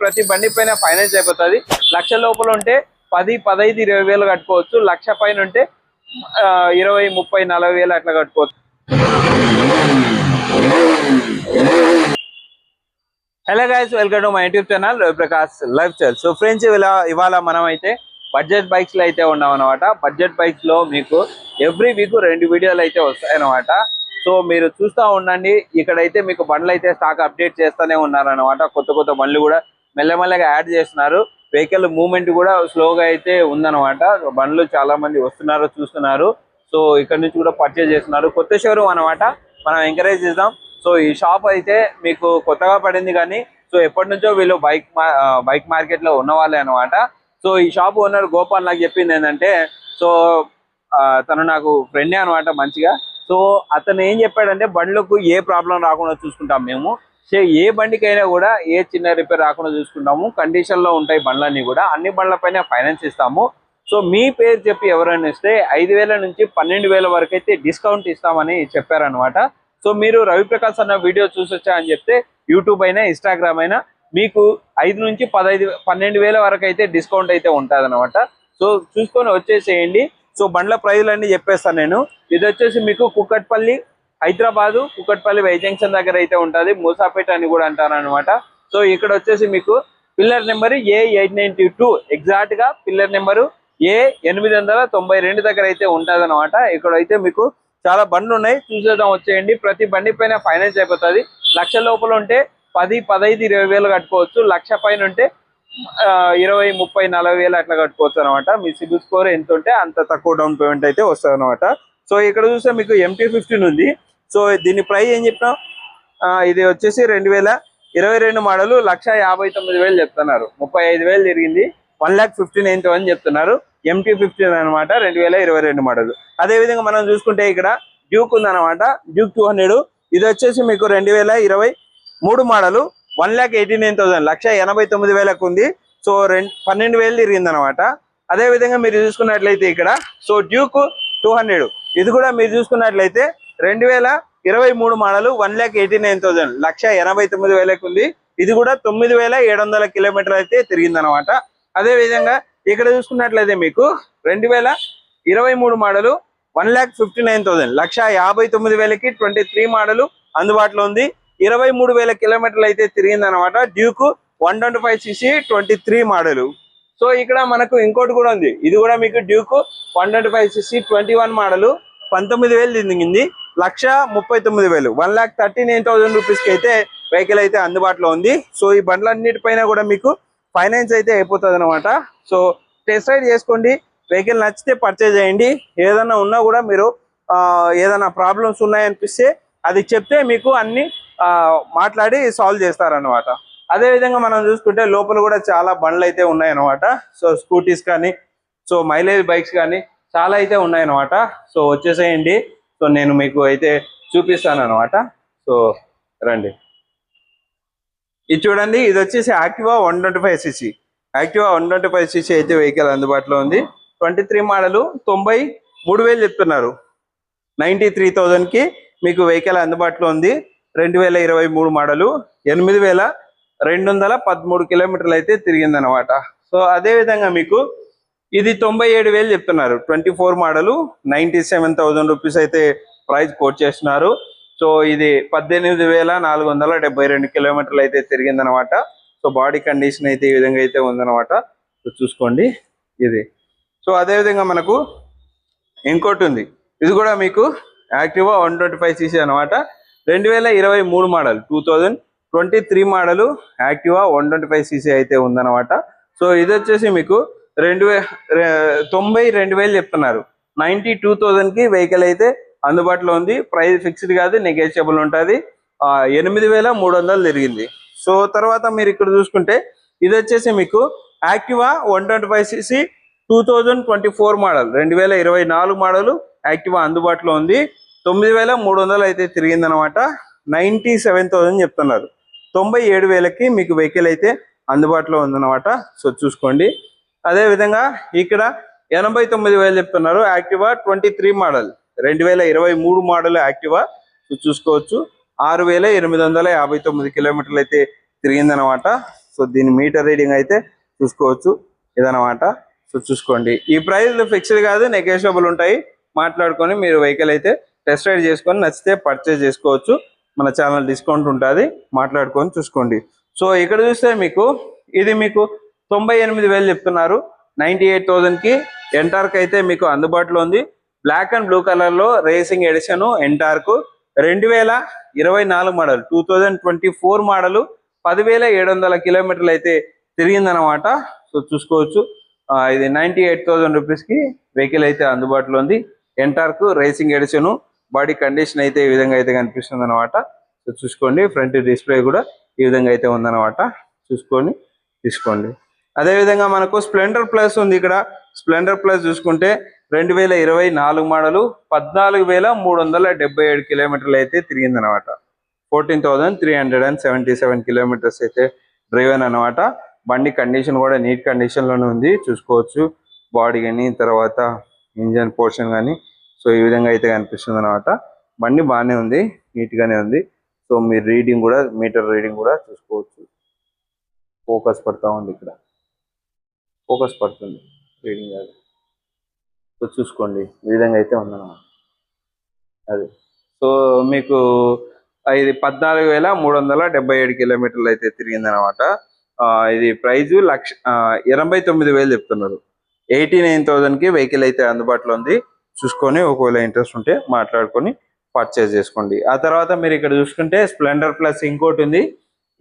ప్రతి బండి పైన ఫైనాన్స్ అయిపోతుంది. లక్ష లోపల ఉంటే పది పదహైదు ఇరవై వేలు కట్టుకోవచ్చు. లక్ష పైన ఉంటే ఇరవై ముప్పై నలభై వేలు అట్లా కట్టుకోవచ్చు. Hello guys welcome to my YouTube channel Prakash life style so friends ఇలా ఇవాళ మనం అయితే బడ్జెట్ బైక్స్లో అయితే ఉన్నాం అనమాట బడ్జెట్ బైక్స్లో మీకు ఎవ్రీ వీక్ రెండు వీడియోలు అయితే వస్తాయన్నమాట సో మీరు చూస్తూ ఉండండి. ఇక్కడైతే మీకు బండ్లు అయితే స్టాక్ అప్డేట్ చేస్తూనే ఉన్నారనమాట కొత్త కొత్త బండ్లు కూడా మెల్లమెల్లగా యాడ్ చేస్తున్నారు. వెహికల్ మూవ్మెంట్ కూడా స్లోగా అయితే ఉందన్నమాట. బండ్లు చాలా మంది వస్తున్నారు చూస్తున్నారు. సో ఇక్కడ నుంచి కూడా పర్చేజ్ చేస్తున్నారు. కొత్త షోరూమ్ అనమాట మనం ఎంకరేజ్ చేద్దాం. సో ఈ షాప్ అయితే మీకు కొత్తగా పడింది కానీ సో ఎప్పటి నుంచో వీళ్ళు బైక్ మా- బైక్ మార్కెట్లో ఉన్న వాళ్ళే అనమాట సో ఈ షాప్ ఓనర్ గోపాల్ నాకు చెప్పింది ఏంటంటే సో తను నాకు ఫ్రెండే అనమాట మంచిగా. సో అతను ఏం చెప్పాడంటే బండ్లకు ఏ ప్రాబ్లం రాకుండా చూసుకుంటాం మేము. సో ఏ బండికైనా కూడా ఏ చిన్న రిపేర్ రాకుండా చూసుకుంటాము. కండిషన్లో ఉంటాయి బండ్లన్నీ కూడా. అన్ని బండ్లపైన ఫైనాన్స్ ఇస్తాము. సో మీ పేరు చెప్పి ఎవరైనా ఇస్తే ఐదు వేల నుంచి పన్నెండు వేల వరకు అయితే డిస్కౌంట్ ఇస్తామని చెప్పారనమాట సో మీరు రవిప్రకాష్ అన్న వీడియో చూసొచ్చా అని చెప్తే యూట్యూబ్ అయినా ఇన్స్టాగ్రామ్ అయినా మీకు ఐదు నుంచి పదహైదు పన్నెండు వేల వరకు అయితే డిస్కౌంట్ అయితే ఉంటుంది అనమాట సో చూసుకొని వచ్చేసేయండి. సో బండ్ల ప్రైజ్లు అన్ని చెప్పేస్తాను నేను. ఇది వచ్చేసి మీకు కుక్కట్పల్లి హైదరాబాదు కుక్కట్పల్లి వై జంక్షన్ దగ్గర అయితే ఉంటుంది. మూసాపేట అని కూడా అంటారు అనమాట సో ఇక్కడ వచ్చేసి మీకు pillar number A eight ninety two ఎగ్జాక్ట్గా పిల్లర్ నెంబరు ఏ ఎనిమిది వందల తొంభై రెండు దగ్గర అయితే ఉంటుంది అనమాట ఇక్కడ అయితే మీకు చాలా బండ్లు ఉన్నాయి. చూసేద్దాం వచ్చేయండి. ప్రతి బండి పైన ఫైనాన్స్ అయిపోతుంది. లక్ష లోపల ఉంటే పది పదహైదు ఇరవై వేలు కట్టుకోవచ్చు. లక్ష పైన ఉంటే ఇరవై ముప్పై నలభై వేలు అట్లా కట్టుకోవచ్చు అనమాట మీ సిబిల్ స్కోర్ ఎంత ఉంటే అంత తక్కువ డౌన్ పేమెంట్ అయితే వస్తుంది అనమాట సో ఇక్కడ చూస్తే మీకు ఎంటీ ఫిఫ్టీన్ ఉంది. సో దీని ప్రైస్ ఏం చెప్పినాం ఆ, ఇది వచ్చేసి రెండు వేల ఇరవై రెండు మోడలు లక్ష యాభై తొమ్మిది వేలు చెప్తున్నారు. ముప్పై ఐదు వేలు తిరిగింది. వన్ ల్యాక్ ఫిఫ్టీన్ నైన్ అని చెప్తున్నారు. ఎంటీ ఫిఫ్టీన్ అనమాట రెండు వేల ఇరవై రెండు మోడల్. అదే విధంగా మనం చూసుకుంటే ఇక్కడ డ్యూక్ ఉందన్నమాట డ్యూక్ టూ హండ్రెడ్ ఇది వచ్చేసి మీకు రెండు వేల ఇరవై మూడు model. One lakh eighty nine thousand లక్ష ఎనభై తొమ్మిది వేలకు ఉంది సో రెండు పన్నెండు వేలు తిరిగింది అనమాట అదే విధంగా మీరు చూసుకున్నట్లయితే ఇక్కడ సో డ్యూక్ టూ హండ్రెడ్. ఇది కూడా మీరు చూసుకున్నట్లయితే రెండు వేల ఇరవై మూడు model one lakh eighty nine thousand లక్ష ఎనభై తొమ్మిది వేలకు ఉంది ఇది కూడా తొమ్మిది వేల ఏడు వందల కిలోమీటర్ అయితే తిరిగింది అదేవిధంగా అదే విధంగా ఇక్కడ చూసుకున్నట్లయితే మీకు రెండు వేల ఇరవై మూడు model one lakh fifty nine thousand లక్ష యాభై తొమ్మిది వేలకి ట్వంటీ త్రీ మోడలు అందుబాటులో ఉంది. ఇరవై మూడు వేల కిలోమీటర్లు అయితే తిరిగింది అనమాట Duke one twenty five CC twenty three model. So ఇక్కడ మనకు ఇంకోటి కూడా ఉంది. ఇది కూడా మీకు Duke one twenty five CC twenty one model. పంతొమ్మిది వేలు తిరిగింది. లక్ష ముప్పై తొమ్మిది వేలు. One lakh thirty nine thousand రూపీస్కి అయితే వెహికల్ అయితే అందుబాటులో ఉంది. సో ఈ బండ్లన్నిటిపైన కూడా మీకు ఫైనాన్స్ అయితే అయిపోతుంది అనమాట సో టెస్ట్ రైడ్ చేసుకోండి. వెహికల్ నచ్చితే పర్చేజ్ చేయండి. ఏదైనా ఉన్నా కూడా మీరు ఏదైనా ప్రాబ్లమ్స్ ఉన్నాయనిపిస్తే అది చెప్తే మీకు అన్ని మాట్లాడి సాల్వ్ చేస్తారనమాట అదేవిధంగా మనం చూసుకుంటే లోపల కూడా చాలా బండ్లు అయితే ఉన్నాయన్నమాట. సో స్కూటీస్ కానీ సో మైలేజ్ బైక్స్ కానీ చాలా అయితే ఉన్నాయన్నమాట. సో వచ్చేసేయండి. సో నేను మీకు అయితే చూపిస్తాను అనమాట సో రండి. ఇది చూడండి ఇది వచ్చేసి Activa one twenty five CC Activa one twenty five CC అయితే వెహికల్ అందుబాటులో ఉంది. ట్వంటీ త్రీ మోడలు తొంభై మూడు వేలు చెప్తున్నారు. నైంటీ త్రీ థౌజండ్కి మీకు వెహికల్ అందుబాటులో ఉంది. రెండు వేల ఇరవై మూడు మోడలు ఎనిమిది వేల రెండు వందల పదమూడు కిలోమీటర్లు అయితే తిరిగిందనమాట సో అదే విధంగా మీకు ఇది తొంభై ఏడు వేలు చెప్తున్నారు. Twenty four model ninety seven thousand rupees అయితే ప్రైస్ కోట్ చేస్తున్నారు. సో ఇది పద్దెనిమిది వేల నాలుగు వందల డెబ్బై రెండు కిలోమీటర్లు అయితే తిరిగిందనమాట సో బాడీ కండిషన్ అయితే ఈ విధంగా అయితే ఉందన్నమాట. సో చూసుకోండి ఇది. సో అదే విధంగా మనకు ఇంకోటి ఉంది. ఇది కూడా మీకు Activa one twenty five CC అనమాట రెండు వేల ఇరవై మూడు model two thousand twenty three model Activa one twenty five CC అయితే ఉందన్నమాట. సో ఇది వచ్చేసి మీకు రెండు వే తొంభై రెండు వేలు చెప్తున్నారు. నైంటీ టూ థౌజండ్కి వెహికల్ అయితే అందుబాటులో ఉంది. ప్రైస్ ఫిక్స్డ్ కాదు నెగోషియబుల్ ఉంటుంది. ఎనిమిది వేల మూడు వందలు తిరిగింది. సో తర్వాత మీరు ఇక్కడ చూసుకుంటే ఇది వచ్చేసి మీకు Activa one twenty five CC two thousand twenty four model రెండు వేల ఇరవై నాలుగు మోడల్ యాక్టివా అందుబాటులో ఉంది. తొమ్మిది వేల మూడు వందలు అయితే తిరిగిందనమాట నైంటీ సెవెన్ థౌసండ్ చెప్తున్నారు. తొంభై ఏడు వేలకి మీకు వెహికల్ అయితే అందుబాటులో ఉందన్నమాట. సో చూసుకోండి. అదేవిధంగా ఇక్కడ ఎనభై తొమ్మిది వేలు చెప్తున్నారు. Activa twenty three model. రెండు వేల ఇరవై మూడు మోడల్ యాక్టివా. చూసుకోవచ్చు. ఆరు వేల ఎనిమిది వందల యాభై తొమ్మిది కిలోమీటర్లు అయితే తిరిగిందనమాట సో సో దీని మీటర్ రీడింగ్ అయితే చూసుకోవచ్చు ఇదనమాట సో చూసుకోండి. ఈ ప్రైస్ ఫిక్స్డ్ కాదు నెగోషియబుల్ ఉంటాయి. మాట్లాడుకొని మీరు వెహికల్ అయితే టెస్ట్ రైడ్ చేసుకొని నచ్చితే పర్చేజ్ చేసుకోవచ్చు. మన ఛానల్ డిస్కౌంట్ ఉంటుంది. మాట్లాడుకొని చూసుకోండి. సో ఇక్కడ చూస్తే మీకు ఇది మీకు తొంభై ఎనిమిది వేలు చెప్తున్నారు. నైంటీ ఎయిట్ థౌజండ్కి ఎంటార్క్ అయితే మీకు అందుబాటులో ఉంది. బ్లాక్ అండ్ బ్లూ కలర్లో రేసింగ్ ఎడిషన్ ఎంటార్క్ రెండు వేల ఇరవై నాలుగు model two thousand twenty four model పదివేల ఏడు వందల కిలోమీటర్లు అయితే తిరిగిందనమాట సో చూసుకోవచ్చు. ఇది నైంటీ ఎయిట్ థౌసండ్ రూపీస్కి వెహికల్ అయితే అందుబాటులో ఉంది. Ntorq racing edition body condition అయితే ఈ విధంగా అయితే కనిపిస్తుంది అనమాట సో చూసుకోండి ఫ్రంట్ డిస్ప్లే కూడా ఈ విధంగా అయితే ఉందన్నమాట. చూసుకొని తీసుకోండి. అదే విధంగా మనకు స్ప్లెండర్ ప్లస్ ఉంది ఇక్కడ. స్ప్లెండర్ ప్లస్ చూసుకుంటే రెండు వేల ఇరవై నాలుగు మోడలు పద్నాలుగు వేల మూడు వందల డెబ్బై ఏడు కిలోమీటర్లు అయితే తిరిగిందనమాట fourteen thousand three hundred and seventy seven kilometres అయితే డ్రైవన్ అనమాట బండి కండిషన్ కూడా నీట్ కండిషన్లోనే ఉంది. చూసుకోవచ్చు. బాడీ కానీ తర్వాత ఇంజన్ పోర్షన్ కానీ సో ఈ విధంగా అయితే కనిపిస్తుంది అనమాట బండి బాగానే ఉంది నీట్గానే ఉంది. సో మీరు రీడింగ్ కూడా మీటర్ రీడింగ్ కూడా చూసుకోవచ్చు. ఫోకస్ పడతా ఉంది ఇక్కడ. ఫోకస్ పడుతుంది రీడింగ్ అది. సో చూసుకోండి ఈ విధంగా అయితే ఉందన్నమాట. అది. సో మీకు ఇది పద్నాలుగు వేల మూడు వందల డెబ్బై ఏడు కిలోమీటర్లు అయితే తిరిగిందనమాట ఇది ప్రైజు లక్ష ఎనభై తొమ్మిది వేలు చెప్తున్నారు. ఎయిటీ నైన్ థౌజండ్కి వెహికల్ అయితే అందుబాటులో ఉంది. చూసుకొని ఒకవేళ ఇంట్రెస్ట్ ఉంటే మాట్లాడుకొని పర్చేజ్ చేసుకోండి. ఆ తర్వాత మీరు ఇక్కడ చూసుకుంటే స్ప్లెండర్ ప్లస్ ఇంకోటి ఉంది.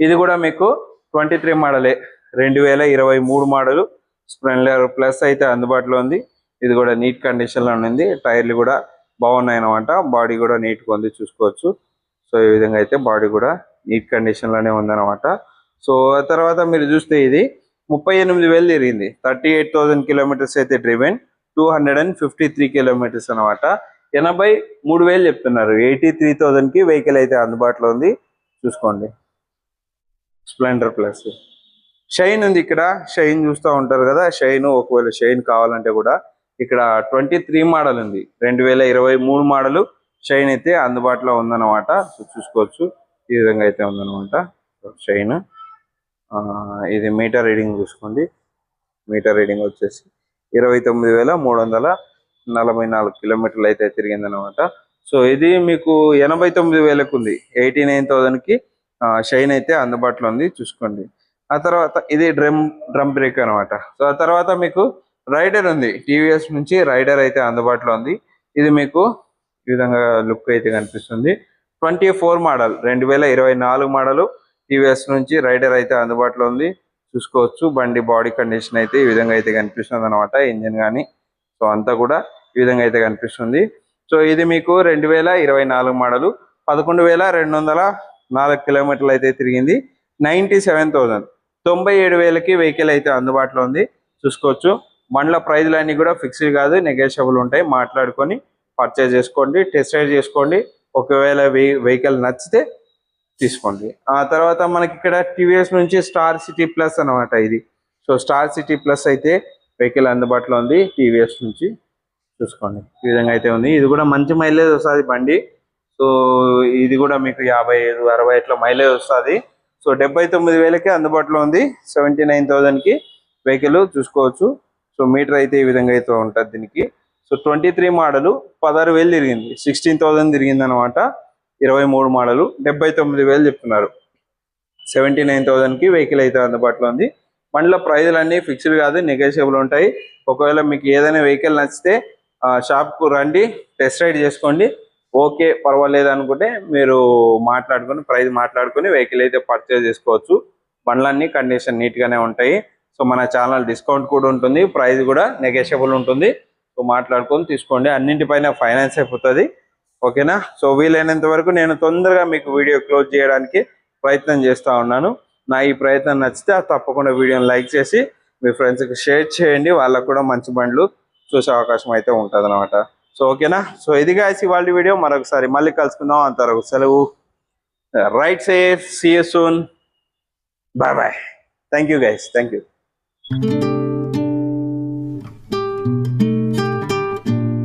ఇది కూడా మీకు ట్వంటీ త్రీ మోడలే. రెండు వేల ఇరవై మూడు మోడలు స్ప్లెండర్ ప్లస్ అయితే అందుబాటులో ఉంది. ఇది కూడా నీట్ కండిషన్లో ఉంది. టైర్లు కూడా బాగున్నాయి అనమాట బాడీ కూడా నీట్గా ఉంది చూసుకోవచ్చు. సో ఈ విధంగా అయితే బాడీ కూడా నీట్ కండిషన్లోనే ఉందన్నమాట. సో ఆ తర్వాత మీరు చూస్తే ఇది ముప్పై ఎనిమిది వేలు తిరిగింది. థర్టీ ఎయిట్ థౌసండ్ కిలోమీటర్స్ అయితే driven two hundred and fifty three kilometres అనమాట ఎనభై మూడు వేలు చెప్తున్నారు. ఎయిటీ త్రీ థౌజండ్కి వెహికల్ అయితే అందుబాటులో ఉంది. చూసుకోండి. Splendor plus. షైన్ ఉంది ఇక్కడ. షైన్ చూస్తూ ఉంటారు కదా. షైన్ ఒకవేళ షైన్ కావాలంటే కూడా ఇక్కడ ట్వంటీ త్రీ మోడల్ ఉంది. రెండు వేల ఇరవై మూడు మోడల్ షైన్ అయితే అందుబాటులో ఉందన్నమాట. చూసుకోవచ్చు. ఈ విధంగా అయితే ఉందన్నమాట. షైన్. ఇది మీటర్ రీడింగ్ చూసుకోండి. మీటర్ రీడింగ్ వచ్చేసి ఇరవై తొమ్మిది వేల మూడు వందల నలభై నాలుగు కిలోమీటర్లు అయితే తిరిగిందనమాట సో ఇది మీకు ఎనభై తొమ్మిది వేలకు ఉంది ఎయిటీ నైన్ థౌజండ్కి షైన్ అయితే అందుబాటులో ఉంది. చూసుకోండి. ఆ తర్వాత ఇది డ్రమ్ డ్రమ్ బ్రేక్ అనమాట సో ఆ తర్వాత మీకు రైడర్ ఉంది. టీవీఎస్ నుంచి రైడర్ అయితే అందుబాటులో ఉంది. ఇది మీకు ఈ విధంగా లుక్ అయితే కనిపిస్తుంది. ట్వంటీ ఫోర్ మోడల్ రెండు వేల ఇరవై నాలుగు మోడల్ టీవీఎస్ నుంచి రైడర్ అయితే అందుబాటులో ఉంది. చూసుకోవచ్చు. బండి బాడీ కండిషన్ అయితే ఈ విధంగా అయితే కనిపిస్తుంది అనమాట ఇంజిన్ కానీ సో అంతా కూడా ఈ విధంగా అయితే కనిపిస్తుంది. సో ఇది మీకు రెండు వేల ఇరవై నాలుగు మోడలు. పదకొండు వేల రెండు వందల నాలుగు కిలోమీటర్లు అయితే తిరిగింది. Ninety seven thousand. తొంభై ఏడు వేలకి వెహికల్ అయితే అందుబాటులో ఉంది. చూసుకోవచ్చు. బండ్ల ప్రైజ్లన్నీ కూడా ఫిక్స్డ్ కాదు. నెగోషియబుల్ ఉంటాయి. మాట్లాడుకొని పర్చేజ్ చేసుకోండి. టెస్ట్ రైడ్ చేసుకోండి. ఒకవేళ వెహికల్ నచ్చితే తీసుకోండి. ఆ తర్వాత మనకి ఇక్కడ టీవీఎస్ నుంచి స్టార్ సిటీ ప్లస్ అన్నమాట ఇది. సో స్టార్ సిటీ ప్లస్ అయితే వెహికల్ అందుబాటులో ఉంది. టీవీఎస్ నుంచి చూసుకోండి. ఈ విధంగా అయితే ఉంది. ఇది కూడా మంచి మైలేజ్ వస్తుంది బండి. సో ఇది కూడా మీకు యాభై ఐదు అరవై ఇట్లా మైలేజ్ వస్తుంది. సో డెబ్బై తొమ్మిది వేలకే అందుబాటులో ఉంది. సెవెంటీ నైన్ థౌజండ్కి వెహికల్ చూసుకోవచ్చు. సో మీటర్ అయితే ఈ విధంగా అయితే ఉంటుంది దీనికి. సో ట్వంటీ త్రీ మోడలు పదహారు వేలు తిరిగింది. సిక్స్టీన్ థౌసండ్ తిరిగింది అనమాట ఇరవై మూడు మోడలు డెబ్బై తొమ్మిది వేలు చెప్తున్నారు. సెవెంటీ నైన్ థౌసండ్కి వెహికల్ అయితే అందుబాటులో ఉంది. బండ్ల ప్రైజులు ఫిక్స్డ్ కాదు నెగోషియబుల్ ఉంటాయి. ఒకవేళ మీకు ఏదైనా వెహికల్ నచ్చితే షాప్కు రండి టెస్ట్ రైడ్ చేసుకోండి. ఓకే పర్వాలేదు అనుకుంటే మీరు మాట్లాడుకొని ప్రైజ్ మాట్లాడుకొని వెహికల్ అయితే పర్చేజ్ చేసుకోవచ్చు. బండ్లన్నీ కండిషన్ నీట్గానే ఉంటాయి. సో మన ఛానల్ డిస్కౌంట్ కూడా ఉంటుంది ప్రైస్ కూడా నెగోషియబుల్ ఉంటుంది. సో మాట్లాడుకొని తీసుకోండి. అన్నింటిపైన ఫైనాన్స్ అయిపోతుంది. ఓకేనా? సో వీలైనంత వరకు నేను తొందరగా మీకు వీడియో క్లోజ్ చేయడానికి ప్రయత్నం చేస్తూ ఉన్నాను. నా ఈ ప్రయత్నం నచ్చితే తప్పకుండా వీడియోని లైక్ చేసి మీ ఫ్రెండ్స్కి షేర్ చేయండి. వాళ్ళకు కూడా మంచి బండ్లు చూసే అవకాశం అయితే ఉంటుంది అనమాట సో ఓకేనా? సో ఇది కాసి వాళ్ళ వీడియో. మరొకసారి మళ్ళీ కలుసుకుందాం. అంతవరకు సెలవు. Ride safe see us soon. Bye bye. Thank you guys thank you